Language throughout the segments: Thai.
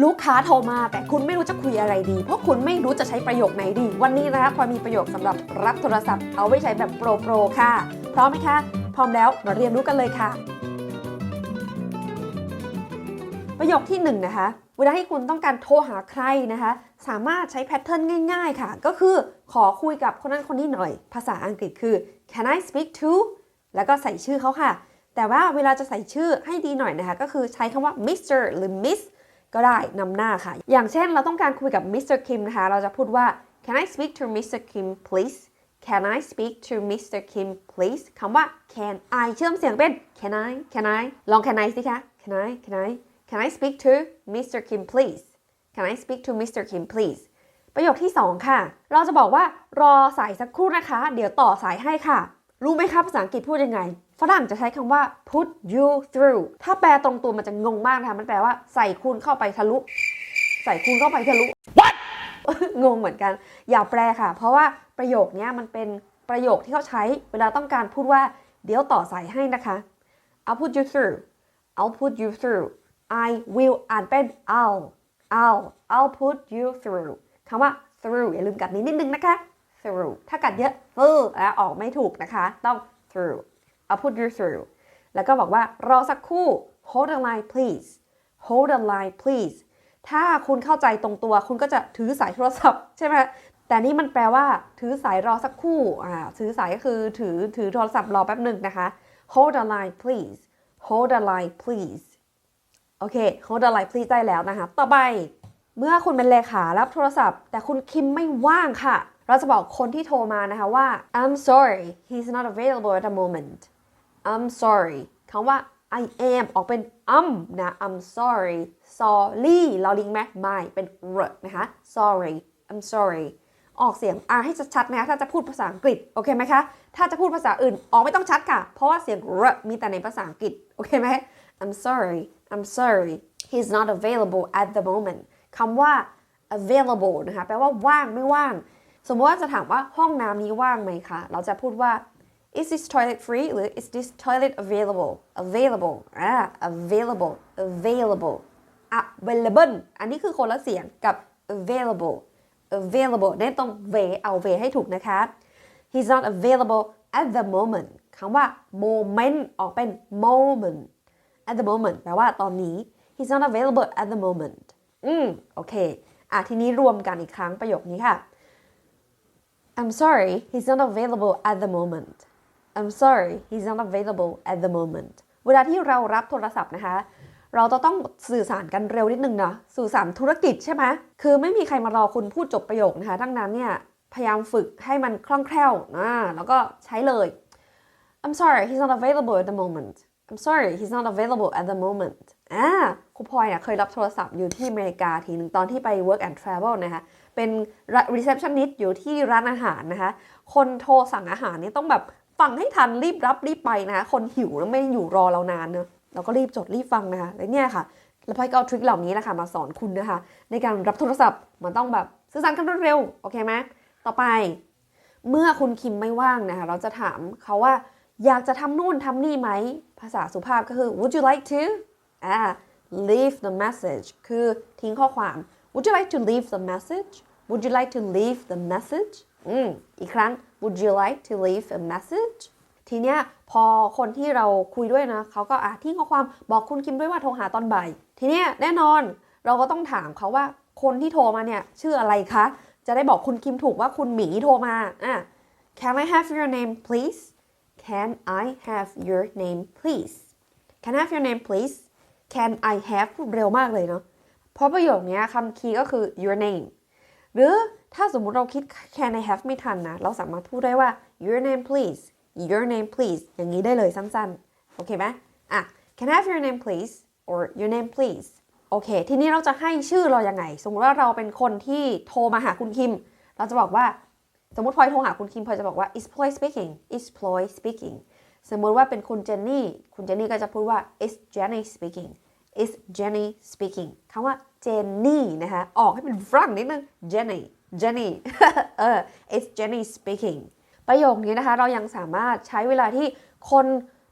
ลูกค้าโทรมาแต่คุณไม่รู้จะคุยอะไรดี เพราะคุณไม่รู้จะใช้ประโยคไหนดี วันนี้นะคะพอมีประโยคสำหรับรับโทรศัพท์เอาไว้ใช้แบบโปรโปรค่ะ พร้อมไหมคะ พร้อมแล้วมาเรียนรู้กันเลยค่ะ ประโยคที่หนึ่งนะคะเวลาที่คุณต้องการโทรหาใครนะคะ สามารถใช้แพทเทิร์นง่าย ๆ ค่ะ ก็คือขอคุยกับคนนั้นคนนี้หน่อย ภาษาอังกฤษคือ can I speak to แล้วก็ใส่ชื่อเขาค่ะ แต่ว่าเวลาจะใส่ชื่อให้ดีหน่อยนะคะ ก็คือใช้คำว่า Mr หรือ Miss ก็ได้นำหน้าค่ะ อย่างเช่นเราต้องการคุยกับมิสเตอร์คิมนะคะ เราจะพูดว่า can I speak to Mr. Kim please Can I speak to Mr. Kim please คำว่า can I เชื่อมเสียงเป็น can I can I ลอง can I สิคะ can I can I Can I speak to Mr. Kim please Can I speak to Mr. Kim please ประโยคที่ 2 ค่ะ เราจะบอกว่ารอสายสักครู่นะคะ เดี๋ยวต่อสายให้ค่ะ รู้ไหมคะภาษาอังกฤษพูดยังไง ฝรั่งจะใช้คำว่า put you through ถ้าแปลตรงตัวมันจะงงมากนะคะมันแปลว่าใส่คุณเข้าไปทะลุ ใส่คุณเข้าไปทะลุ What งงเหมือนกัน อย่าแปลค่ะ เพราะว่าประโยคนี้มันเป็นประโยคที่เขาใช้เวลาต้องการพูดว่าเดี๋ยวต่อสายให้นะคะ I'll put you through I'll put you through I will อ่านเป็น I'll I'll I'll put you through คำว่า through อย่าลืมกัดนี้นิดนึงนะคะ through ถ้ากัดเยอะ through แล้วออกไม่ถูกนะคะ ต้อง through I'll put you through แล้วก็บอกว่ารอสักครู่ hold the line please hold the line please ถ้าคุณเข้าใจตรงตัวคุณก็จะถือสายโทรศัพท์ใช่ไหมแต่นี่มันแปลว่า ถือสายรอสักครู่อ่าถือสายก็คือถือถือโทรศัพท์รอแป๊บหนึ่งนะคะ hold the line please hold the line please โอเค hold the line please ได้แล้วนะคะ ต่อไปเมื่อคุณเป็นเลขารับโทรศัพท์ แต่คุณคิมไม่ว่างค่ะ เราจะบอกคนที่โทรมานะคะว่า I'm sorry he's not available at the moment I'm sorry คำว่า I am ออกเป็น um นะ I'm sorry sorry เราลิงไหมไม่เป็น r นะคะ sorry I'm sorry ออกเสียง R ให้ชัดๆนะคะถ้าจะพูดภาษาอังกฤษ โอเคไหมคะ ถ้าจะพูดภาษาอื่น ออกไม่ต้องชัดค่ะ เพราะว่าเสียง r มีแต่ในภาษาอังกฤษ โอเคไหม I'm sorry I'm sorry he's not available at the moment คำว่า available นะคะ แปลว่าว่างไม่ว่าง สมมติว่าจะถามว่าห้องน้ำนี้ว่างไหมคะ เราจะพูดว่า is this toilet free หรือ is this toilet available available อ่า available available available อันนี้คือคนละเสียงกับ available available เน้นตรง v เอา v ให้ถูกนะคะ he's not available at the moment คำว่า moment ออกเป็น moment at the moment แปลว่าตอนนี้ he's not available at the moment อืม โอเค อะ ทีนี้รวมกันอีกครั้งประโยคนี้ค่ะ I'm sorry he's not available at the moment I'm sorry he's not available at the moment เวลาที่เรารับโทรศัพท์นะคะ เราจะต้องสื่อสารกันเร็วนิดนึงเนาะสื่อสารธุรกิจใช่ไหมคือไม่มีใครมารอคุณพูดจบประโยคนะคะ ดังนั้นเนี่ยพยายามฝึกให้มันคล่องแคล่วนะแล้วก็ใช้เลย I'm sorry he's not available at the moment I'm sorry he's not available at the moment อ่าครูพลอยเนี่ยเคยรับโทรศัพท์อยู่ที่อเมริกาทีหนึ่งตอนที่ไป work and travel นะคะเป็น receptionist อยู่ที่ร้านอาหารนะคะ คนโทรสั่งอาหารนี่ต้องแบบฟังให้ทันรีบรับรีบไปนะคะคนหิวแล้วไม่อยู่รอเรานานเนอะเราก็รีบจดรีบฟังนะคะแล้วเนี่ยค่ะแล้วพลอยก็เอาทริคเหล่านี้แหละคะมาสอนคุณนะคะ ในการรับโทรศัพท์มันต้องแบบสื่อสารกันรวดเร็วโอเคไหมต่อไป เมื่อคุณคิมไม่ว่างนะคะเราจะถามเขาว่าอยากจะทำนู่นทำนี่ไหมภาษาสุภาพก็คือ would you like to อ่า leave the message คือทิ้งข้อความ would you like to leave the message would you like to leave the message อืมอีกครั้ง would you like to leave a message ทีเนี้ยพอคนที่เราคุยด้วยนะเขาก็อะทิ้งข้อความบอกคุณคิมด้วยว่าโทรหาตอนบ่าย ทีเนี้ยแน่นอนเราก็ต้องถามเขาว่าคนที่โทรมาเนี่ยชื่ออะไรคะ จะได้บอกคุณคิมถูกว่าคุณหมีโทรมาอะ Can I have your name please Can I have your name please Can I have your name please Can I have เร็วมากเลยเนาะเพราะประโยคนี้คำคีย์ก็คือ your name หรือถ้าสมมุติเราคิด can I have ไม่ทันนะ เราสามารถพูดได้ว่า your name please your name please อย่างนี้ได้เลยสั้นๆ โอเคไหมอะ can I have your name please or your name please โอเค ทีนี้เราจะให้ชื่อเรายังไง สมมติว่าเราเป็นคนที่โทรมาหาคุณคิม เราจะบอกว่า สมมติพลอยโทรหาคุณคิมพลอยจะบอกว่า is Ploy speaking is Ploy speaking สมมติว่าเป็นคุณเจนนี่คุณเจนนี่ก็จะพูดว่า is Jenny speaking is Jenny speaking คำว่าเจนนี่นะคะออกให้เป็นฝรั่งนิดนึง Jenny Jenny เออ is Jenny speaking ประโยคนี้นะคะ เรายังสามารถใช้เวลาที่คน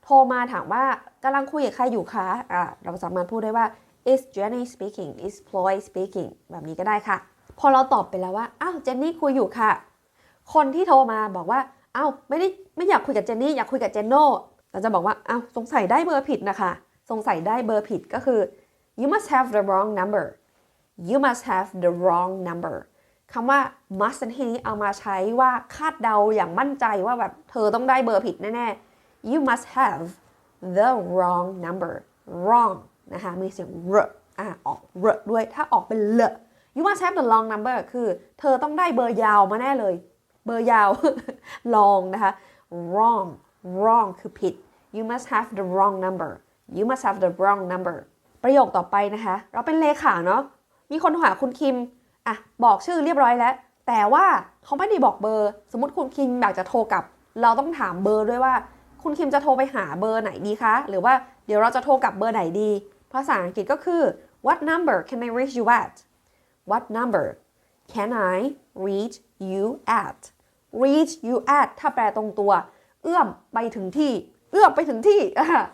โทรมาถามว่ากำลังคุยกับใครอยู่คะอะเราสามารถพูดได้ว่า is Jenny speaking is Ploy speaking แบบนี้ก็ได้ค่ะ พอเราตอบไปแล้วว่า อ้าว เจนนี่คุยอยู่ค่ะ คนที่โทรมาบอกว่า อ้าวไม่ได้ไม่อยากคุยกับเจนนี่อยากคุยกับเจนโน่เราจะบอกว่าอ้าวสงสัยได้เบอร์ผิดนะคะสงสัยได้เบอร์ผิดก็คือ you must have the wrong number you must have the wrong number คำว่า must ในที่นี้เอามาใช้ว่าคาดเดาอย่างมั่นใจว่าแบบเธอต้องได้เบอร์ผิดแน่ๆ you must have the wrong number wrong นะคะมีเสียง r อะออก r ด้วยถ้าออกเป็น l you must have the long number คือ เธอต้องได้เบอร์ยาวมาแน่เลย บอร์ยาว long นะคะ wrong wrong คือผิด you must have the wrong number you must have the wrong number ประโยคต่อไปนะคะ เราเป็นเลขาเนาะ มีคนโทรหาคุณคิม อะ บอกชื่อเรียบร้อยแล้ว แต่ว่าเขาไม่ได้บอกเบอร์ สมมติคุณคิมอยากจะโทรกลับ เราต้องถามเบอร์ด้วยว่า คุณคิมจะโทรไปหาเบอร์ไหนดีคะ หรือว่าเดี๋ยวเราจะโทรกลับเบอร์ไหนดี ภาษาอังกฤษก็คือ what number can I reach you at what number can I reach you at reach you at ถ้าแปลตรงตัว เอื้อมไปถึงที่ เอื้อมไปถึงที่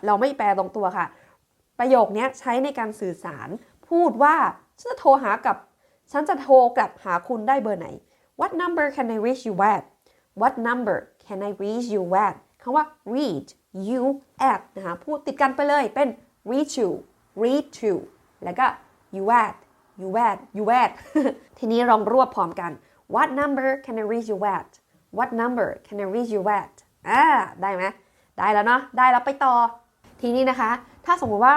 เราไม่แปลตรงตัวค่ะ ประโยคนี้ใช้ในการสื่อสาร พูดว่าฉันจะโทรหากับ ฉันจะโทรกลับหาคุณได้เบอร์ไหน What number can I reach you at What number can I reach you at คำว่า reach you at นะคะ พูดติดกันไปเลยเป็น reach you reach you แล้วก็ you at you at you at ทีนี้ลองรวบพร้อมกัน What number can I reach you at What number can I reach you at อ่าได้ไหมได้แล้วเนาะได้แล้วไปต่อ ทีนี้นะคะ ถ้าสมมติว่า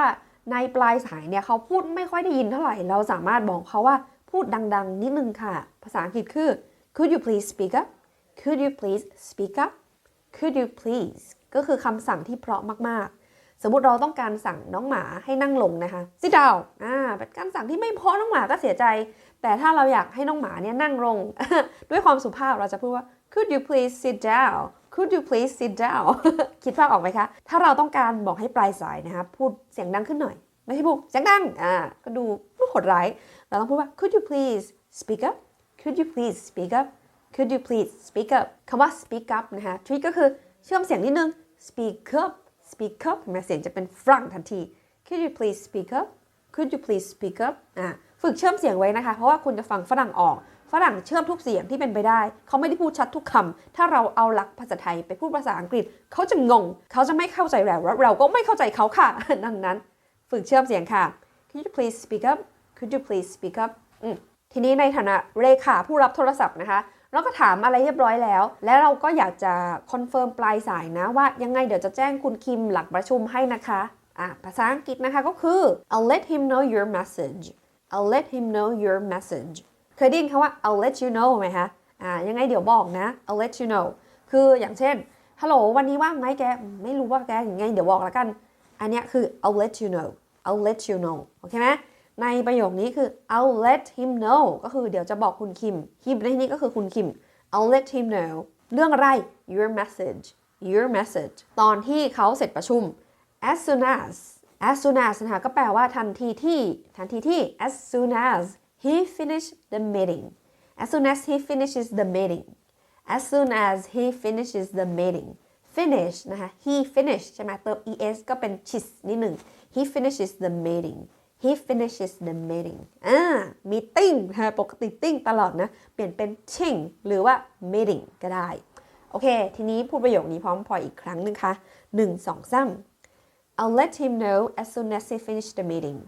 ในปลายสายเนี่ยเขาพูดไม่ค่อยได้ยินเท่าไหร่ เราสามารถบอกเขาว่าพูดดังๆ นิดนึงค่ะ ภาษาอังกฤษคือ could you please speak up could you please speak up could you please ก็คือคำสั่งที่เพราะมากๆ สมมติเราต้องการสั่งน้องหมาให้นั่งลงนะคะ sit down อ่าเป็นการสั่งที่ไม่เพราะน้องหมาก็เสียใจ แต่ถ้าเราอยากให้น้องหมาเนี่ยนั่งลง ด้วยความสุภาพเราจะพูดว่า could you please sit down could you please sit down คิดภาพออกไหมคะ ถ้าเราต้องการบอกให้ปลายสายนะคะพูดเสียงดังขึ้นหน่อย ไม่ใช่พูดเสียงดัง อ่า ก็ดูโหดร้าย เราต้องพูดว่า could you please speak up could you please speak up could you please speak up คำว่า speak up นะคะ trick ก็คือเชื่อมเสียงนิดนึง speak up speak up เห็นไหมเสียงจะเป็นฝรั่งทันที could you please speak up could you please speak up อ่าฝึกเชื่อมเสียงไว้นะคะ เพราะว่าคุณจะฟังฝรั่งออก ฝรั่งเชื่อมทุกเสียงที่เป็นไปได้ เขาไม่ได้พูดชัดทุกคำถ้าเราเอาหลักภาษาไทยไปพูดภาษาอังกฤษ เขาจะงง เขาจะไม่เข้าใจเราแล้วเราก็ไม่เข้าใจเขาค่ะ ดังนั้น ฝึกเชื่อมเสียงค่ะ could you please speak up could you please speak up ทีนี้ในฐานะเลขาผู้รับโทรศัพท์นะคะเราก็ถามอะไรเรียบร้อยแล้ว และเราก็อยากจะคอนเฟิร์มปลายสายนะว่ายังไงเดี๋ยวจะแจ้งคุณคิมหลังประชุมให้นะคะอะภาษาอังกฤษนะคะก็คือ I'll let him know your message I'll let him know your message เคยได้ยินคำว่า I'll let you know ไหมคะอ่ายังไงเดี๋ยวบอกนะ I'll let you know คืออย่างเช่นฮัลโหลวันนี้ว่างไหมแกไม่รู้ว่าแกยังไงเดี๋ยวบอกแล้วกัน อันเนี้ยคือ I'll let you know I'll let you know โอเคไหมในประโยคนี้คือ I'll let him know ก็คือเดี๋ยวจะบอกคุณคิมคิมในที่นี้ก็คือคุณคิม I'll let him know เรื่องอะไร your message your message ตอนที่เขาเสร็จประชุม as soon as as soon as นะคะก็แปลว่าทันทีที่ ทันทีที่ as soon as he finished the meeting as soon as he finishes the meeting as soon as he finishes the meeting finish นะคะ he finish ใช่ไหมเติม es ก็เป็น chis นิดหนึ่ง he finishes the meeting he finishes the meeting อ่า meeting นะปกติ ting ตลอดนะ เปลี่ยนเป็น ching หรือว่า meeting ก็ได้ โอเค ทีนี้พูดประโยคนี้พร้อมพออีกครั้งหนึ่งค่ะหนึ่งสองสาม I'll let him know as soon as he finishes the meeting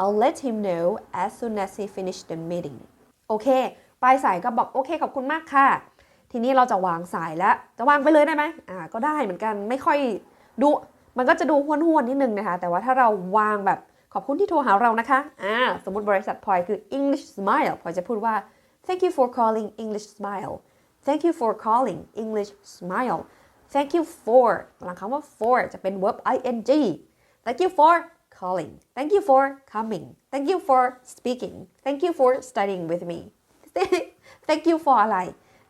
I'll let him know as soon as he finish the meeting โอเค ปลายสายก็บอกโอเคขอบคุณมากค่ะ ทีนี้เราจะวางสายแล้ว จะวางไปเลยได้ไหมอ่า ก็ได้เหมือนกัน ไม่ค่อยดู มันก็จะดูห้วนๆนิดนึงนะคะ แต่ว่าถ้าเราวางแบบขอบคุณที่โทรหาเรานะคะ อ่า สมมติบริษัทพลอยคือ English Smile พลอยจะพูดว่า thank you for calling English Smile thank you for calling English Smile thank you for หลังคำว่า for จะเป็น verb ing thank you for calling thank you for coming thank you for speaking thank you for studying with me thank you for อะไร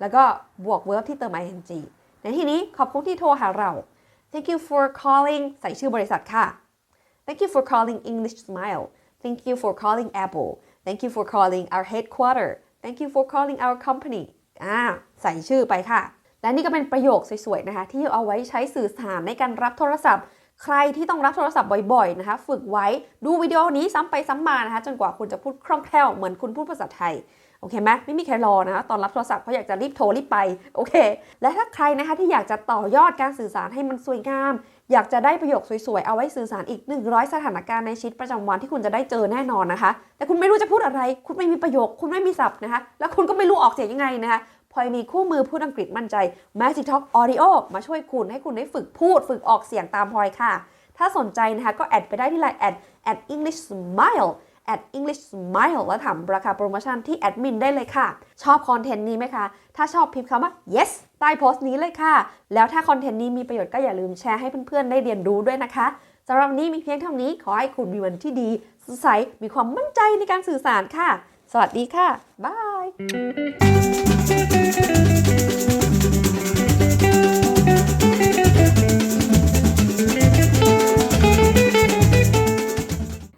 แล้วก็บวก verb ที่เติม ing ในที่นี้ขอบคุณที่โทรหาเรา thank you for calling ใส่ชื่อบริษัทค่ะ thank you for calling English Smile thank you for calling Apple thank you for calling our headquarter thank you for calling our company อ่าใส่ชื่อไปค่ะ และนี่ก็เป็นประโยคสวยๆนะคะ ที่เอาไว้ใช้สื่อสารในการรับโทรศัพท์ ใครที่ต้องรับโทรศัพท์บ่อยๆนะคะ ฝึกไว้ดูวิดีโอนี้ซ้ำไปซ้ำมานะคะ จนกว่าคุณจะพูดคล่องแคล่วเหมือนคุณพูดภาษาไทยโอเคไหมไม่มีใครรอนะคะตอนรับโทรศัพท์เขาอยากจะรีบโทรรีบไปโอเค และถ้าใครนะคะที่อยากจะต่อยอดการสื่อสารให้มันสวยงาม อยากจะได้ประโยคสวยๆ เอาไว้สื่อสารอีก 100 สถานการณ์ในชีวิตประจำวันที่คุณจะได้เจอแน่นอนนะคะ แต่คุณไม่รู้จะพูดอะไร คุณไม่มีประโยค คุณไม่มีศัพท์นะคะ แล้วคุณก็ไม่รู้ออกเสียงยังไงนะคะ พลอยมีคู่มือพูดอังกฤษมั่นใจ Magic Talk Audio มาช่วยคุณให้คุณได้ฝึกพูด ฝึกออกเสียงตามพลอยค่ะ ถ้าสนใจนะคะก็แอดไปได้ที่ไลน์แอด at English Smile at English Smile แล้วถามราคาโปรโมชั่นที่แอดมินได้เลยค่ะ ชอบคอนเทนต์นี้ไหมคะ ถ้าชอบพิมพ์คำว่า yes ใต้โพสต์นี้เลยค่ะ แล้วถ้าคอนเทนต์นี้มีประโยชน์ก็อย่าลืมแชร์ให้เพื่อนๆ ได้เรียนรู้ด้วยนะคะสำหรับวันนี้มีเพียงเท่านี้ขอให้คุณมีวันที่ดีสดใสมีความมั่นใจในการสื่อสารค่ะ สวัสดีค่ะ บาย